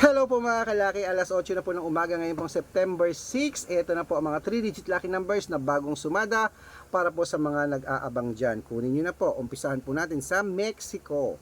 Hello po mga kalaki, alas 8 na po ng umaga ngayon pong September 6. Ito na po ang mga 3-digit lucky numbers na bagong sumada para po sa mga nag-aabang dyan. Kunin nyo na po, umpisahan po natin sa Mexico,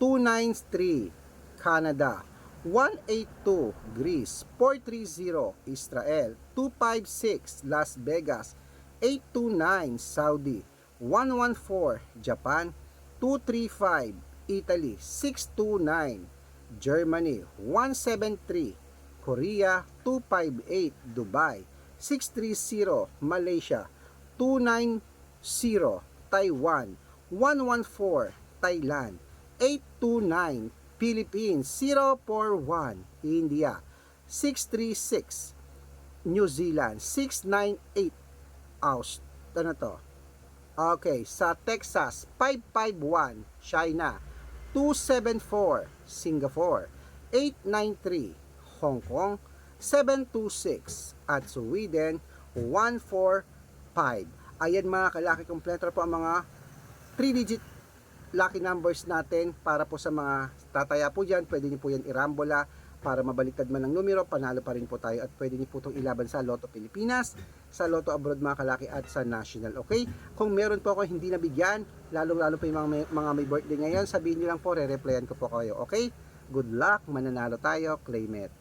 293, Canada, 182, Greece, 430, Israel, 256, Las Vegas, 829, Saudi, 114, Japan, 235, Italy, 629, Germany 173, Korea 258, Dubai 630, Malaysia 290, Taiwan 114, Thailand 829, Philippines 041, India 636, New Zealand 698, Aus ano to? Okay, sa Texas 551, China 274 Singapore. 893 Hong Kong. 726 at Sweden 145 Ayan mga kalaki kompleto po ang mga 3 digit lucky numbers natin para po sa mga tataya po dyan pwede niyo po yan irambola para mabaliktad man ang numero, panalo pa rin po tayo at pwede niyo po itong ilaban sa Lotto Pilipinas, sa Lotto Abroad mga kalaki at sa National, okay? Kung meron po ako hindi nabigyan, lalong-lalo po yung mga may, mga may birthday ngayon, sabihin niyo lang po, re-replyan ko po kayo, okay? Good luck, mananalo tayo, claim it.